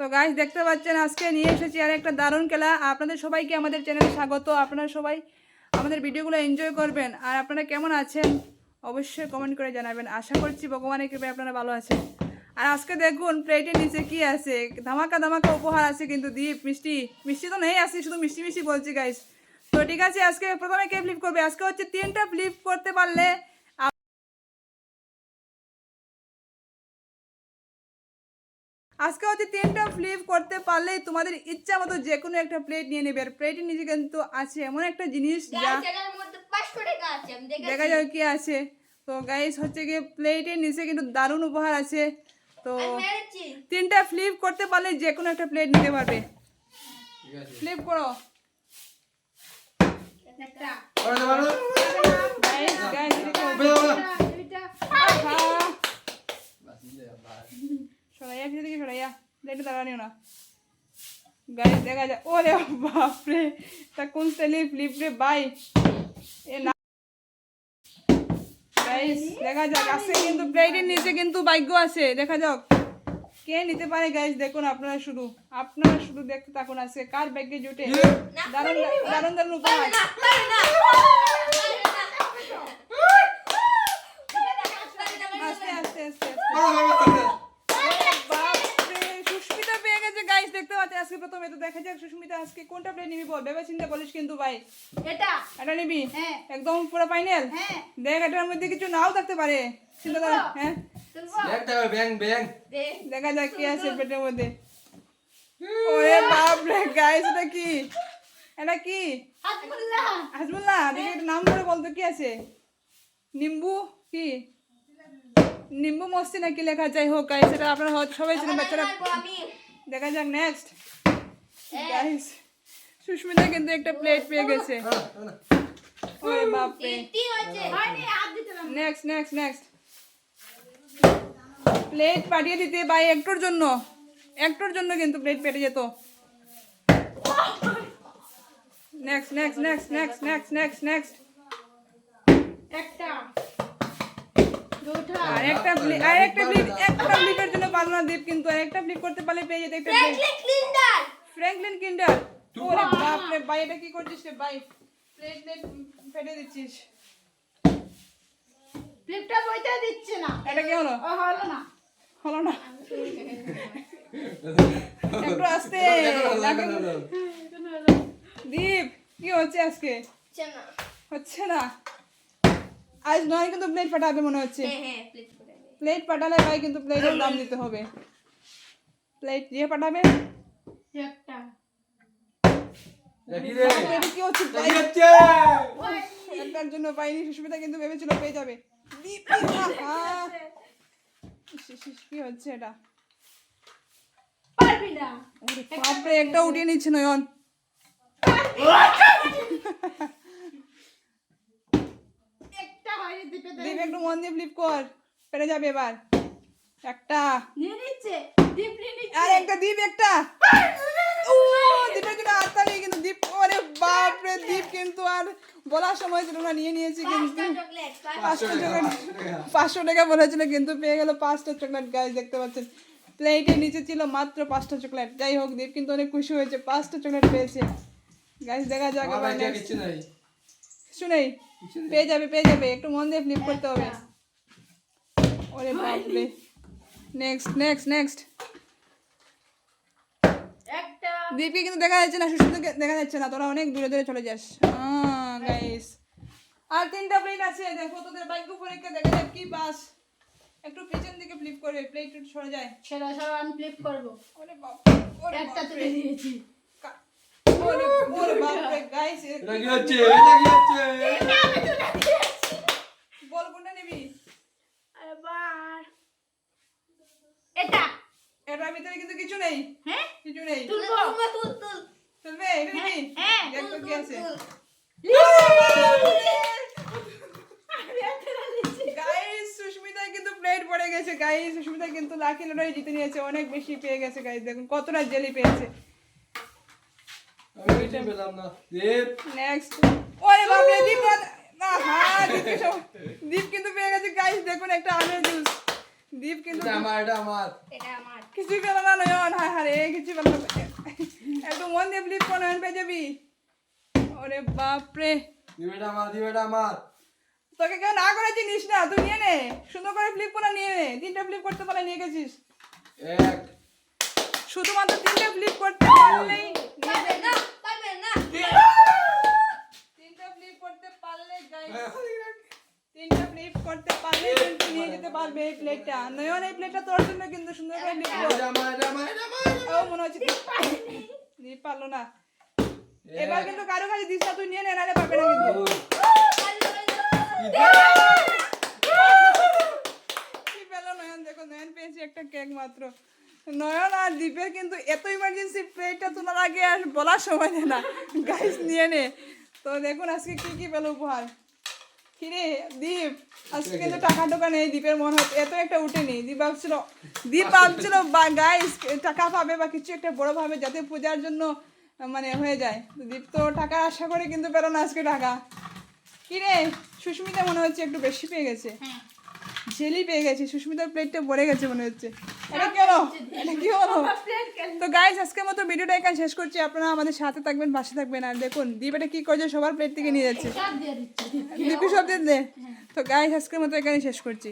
তো গাইস দেখতে পাচ্ছেন আজকে নিয়ে এসেছি আর একটা দারুণ খেলা। আপনাদের সবাইকে আমাদের চ্যানেলে স্বাগত। আপনারা সবাই আমাদের ভিডিওগুলো এনজয় করবেন। আর আপনারা কেমন আছেন? অবশ্যই কমেন্ট করে জানাবেন। আশা করছি ভগবানের কৃপায় আপনারা ভালো আছেন। আর আজকে দেখুন প্লেটের নিচে কি আছে? ধামাকা ধামাকা উপহার আছে কিন্তু দীপ মিষ্টি। মিষ্টি তো নেই আছে শুধু মিষ্টি মিষ্টি বলছি গাইস তো ঠিক আছে আজকে প্রথমে কে ফ্লিপ করবে? আজকে হচ্ছে তিনটা ফ্লিপ করতে পারলে আজকে হচ্ছে তিনটা ফ্লিপ করতে পারলেই তোমাদের ইচ্ছা মতো যে কোনো একটা প্লেট নিয়ে নেবে। আর প্লেটের নিচে কিন্তু আছে এমন একটা জিনিস যা। দেখা যাবে কি আছে। তো গাইস হচ্ছে গিয়ে প্লেটের নিচে কিন্তু দারুণ উপহার আছে। তো তিনটা ফ্লিপ করতে পারলে যে কোনো একটা প্লেট নিতে পারবে। ফ্লিপ করো। গাইস গাইস সরাইয়া না। দেখা যায় ওরে বাপরে তা কোন স্টাইলে ফ্লিপ রে? বাই। এ না। দেখা যাক। আছে কিন্তু নিচে কিন্তু ভাগ্য আছে। দেখা যাক। কে নিতে পারে গাইস দেখুন আপনারা শুধু। আপনারা শুধু দেখতে থাকুন আছে কার ভাগ্যে জুটে? দারুণ দারুণ দারুণ উপহার না, পারে না। আস্তে আস্তে আস্তে পারো পারো বাপরে সুস্মিতা পেয়ে গেছে গাইস দেখতে পাচ্ছি আজকে প্রথমে তো দেখা যাক সুস্মিতা আজকে কোনটা প্লেট নিবি বল? ভেবে চিন্তা বলিস কিন্তু ভাই। এটা, এটা নিবি? হ্যাঁ। একদম পুরো ফাইনাল হ্যাঁ, দেখ এটার মধ্যে কিছু নাও থাকতে পারে। চিন্তা কর হ্যাঁ? একটা ব্যাং ব্যাং। দে। দেখা যাক কি আছে পেটের মধ্যে। ওরে বাপ রে গাইস এটা কি? এটা কি? হাতমুল্লাহ। হাসমুল্লাহ দেখি একটা নাম করে বলতো কি আছে? নিম্বু কি? নিম্বু মস্তি নাকি লেখা? যাই হোক গাইস এটা আপনারা সবাই ছিলেন বাচ্চারা দেখা যাক নেক্সট হ্যাঁ। গাইস সুস্মিতা কিন্তু একটা প্লেট পেয়ে গেছে। ওরে বাপ রে। নেক্সট নেক্সট নেক্সট প্লেট পাঠিয়ে দিতে ভাই একটুর জন্য। একটুর জন্য কিন্তু প্লেট পেটে যেত। Next next next next next next next একটা, দুটা, আর একটা flip- আর একটা ফ্লিপ একটা ফ্লিপের জন্য পারল না দীপ কিন্তু আর একটা ফ্লিপ করতে পারলে পেয়ে যেত একটা প্লেট ফ্র্যাঙ্কলিন কিন্ডার ওরে বাপ রে ভাই এটা কি করছিস রে? ভাই প্লেট প্লেট ফেটে দিচ্ছিস। ফ্লিপটা বইতে দিচ্ছে না। এটা কি হলো? ও হলো না। হলো না? একটু আস্তে। দীপ কি হচ্ছে আজকে? হচ্ছে না। হচ্ছে না? আজ নয় কিন্তু প্লেট পাঠাবে মনে হচ্ছে। হ্যাঁ হ্যাঁ প্লেট পাঠালে ভাই কিন্তু প্লেটের দাম দিতে হবে। প্লেট দিয়ে পাঠাবে একটা। একটার জন্য পাইনি সুস্মিতা কিন্তু ভেবেছিল পেয়ে যাবে। কি হচ্ছে এটা? বাপরে একটা উঠিয়ে নিচ্ছে নয়ন। একটু মন দিয়ে ফ্লিপ কর। পেরে যাবে এবার। একটা। নিয়ে নিচ্ছে ডিপ নিয়ে নিচ্ছে। আর একটা দ্বীপ একটা। ও দ্বীপের জন্য হাততালি কিন্তু দ্বীপ ওরে বাপ রে দ্বীপ কিন্তু আর বলার সময় ছিল না নিয়ে নিয়েছি কিন্তু। পাঁচটা চকলেট পাঁচশো টাকা বলেছিল কিন্তু পেয়ে গেল পাঁচটা চকলেট গাছ দেখতে পাচ্ছেন। প্লেটের নিচে ছিল মাত্র পাঁচটা চকলেট যাই হোক দ্বীপ কিন্তু অনেক খুশি হয়েছে পাঁচটা চকলেট পেয়েছে। গাছ দেখা যাক আমার এবার ভাইটা next। কিছু নাই। কিছু নেই? পেয়ে যাবে পেয়ে যাবে। একটু মন দিয়ে ফ্লিপ করতে হবে। ওরে বাপ রে নেক্সট নেক্সট নেক্সট একটা। দীপকে কিন্তু দেখা যাচ্ছে না সুস্মিতাকে দেখা যাচ্ছে না। তোরা অনেক দূরে দূরে চলে যাস। গাইস আর তিনটা প্লেট আছে দেখো তোদের ভাগ্য পরীক্ষা দেখা যাক কি পাস। একটু পিছন দিকে ফ্লিপ করবে প্লেট একটু সরে যায়। সেটা সব আমি ফ্লিপ করব। ওরে বাপ ওরে একটা তুলে দিয়েছি। ওরে ওরে বাপ রে গাইস এটা কি হচ্ছে? এটা কি হচ্ছে আমি তুলে দিয়েছি বল কোনটা নিবি এবার এটা এটার ভিতরে কিন্তু কিছু নেই। হ্যাঁ? কিছু নেই। তুলবো। তুল তুল। চলবে এটা নিবি হ্যাঁ। দেখ কি আছে। গাইস সুস্মিতা কিন্তু প্লেট পড়ে গেছে। গাইস সুস্মিতা কিন্তু লাকি লটারি জিতে নিয়েছে। অনেক বেশি পেয়ে গেছে গাইস দেখুন কতটা জেলি পেয়েছে। আমি কিছু পেলাম না। দেব নেক্সট ওরে বাপরে দীপ না হ্যাঁ দীপ কিন্তু পেয়ে গেছে। গাইস দেখুন একটা আমের জুস দীপ কিন্তু আমার এটা আমার। এটা আমার। কিছুই পেল না নয়ন হায় হারে কিছু পেল না একটু মন দিয়ে ফ্লিপ কর নয়ন পেয়ে যাবি? ওরে বাপরে। দিবে এটা আমার দিবে এটা আমার। তোকে কেউ না করে চিনিস না তুই নিয়ে নে। সুন্দর করে ফ্লিপ করে নিয়ে নে। তিনটা ফ্লিপ করতে পারলে নিয়ে গেছিস। এক। শুধুমাত্র তিনটা ফ্লিপ করতে পারলেই পারবে না পারবে না। তিনটা ফ্লিপ করতে পারলে guys, তিনটা ফ্লিপ করতে পারলে কিন্তু পারবে এই প্লেটটা নয়ন এই প্লেটটা তোর জন্য কিন্তু সুন্দর করে আমার ও মনে হচ্ছে পারল না। এবার কিন্তু কারও কাছে না তুই নিয়ে নে নাহলে পাবে না কিন্তু। কি পেল নয়ন? দেখো নয়ন পেয়েছি একটা কেক মাত্র। নয়ন আর দীপের কিন্তু এত ইমার্জেন্সি প্লেটটা তোলার আগে আর বলার সময় নেই না। গাইস নিয়ে নে। তো দেখুন আজকে কি কি পেল উপহার। কিরে দীপ আজকে কিন্তু টাকা টোকা নেই দীপের মনে হচ্ছে এত একটা উঠেনি দীপ ভাবছিল দীপ ভাবছিল বা গাইস টাকা পাবে বা কিছু একটা বড় ভাবে যাতে পূজার জন্য মানে হয়ে যায়। তো দীপ তো টাকা আশা করে কিন্তু পেল না আজকে টাকা। কিরে সুস্মিতা মনে হচ্ছে একটু বেশি পেয়ে গেছে। হ্যাঁ। জেলি পেয়ে গেছে সুস্মিতার প্লেটটা ভরে গেছে মনে হচ্ছে। এটা কি হলো? এটা কি হলো? তো গাইজ আজকের মতো ভিডিওটা এখানে শেষ করছি। আপনারা আমাদের সাথে থাকবেন পাশে থাকবেন। আর দেখুন দীপ এটা কি করছে? সবার প্লেট থেকে নিয়ে যাচ্ছে। দীপি সব দিয়ে দে। তো গাইজ আজকের মতো এখানে শেষ করছি।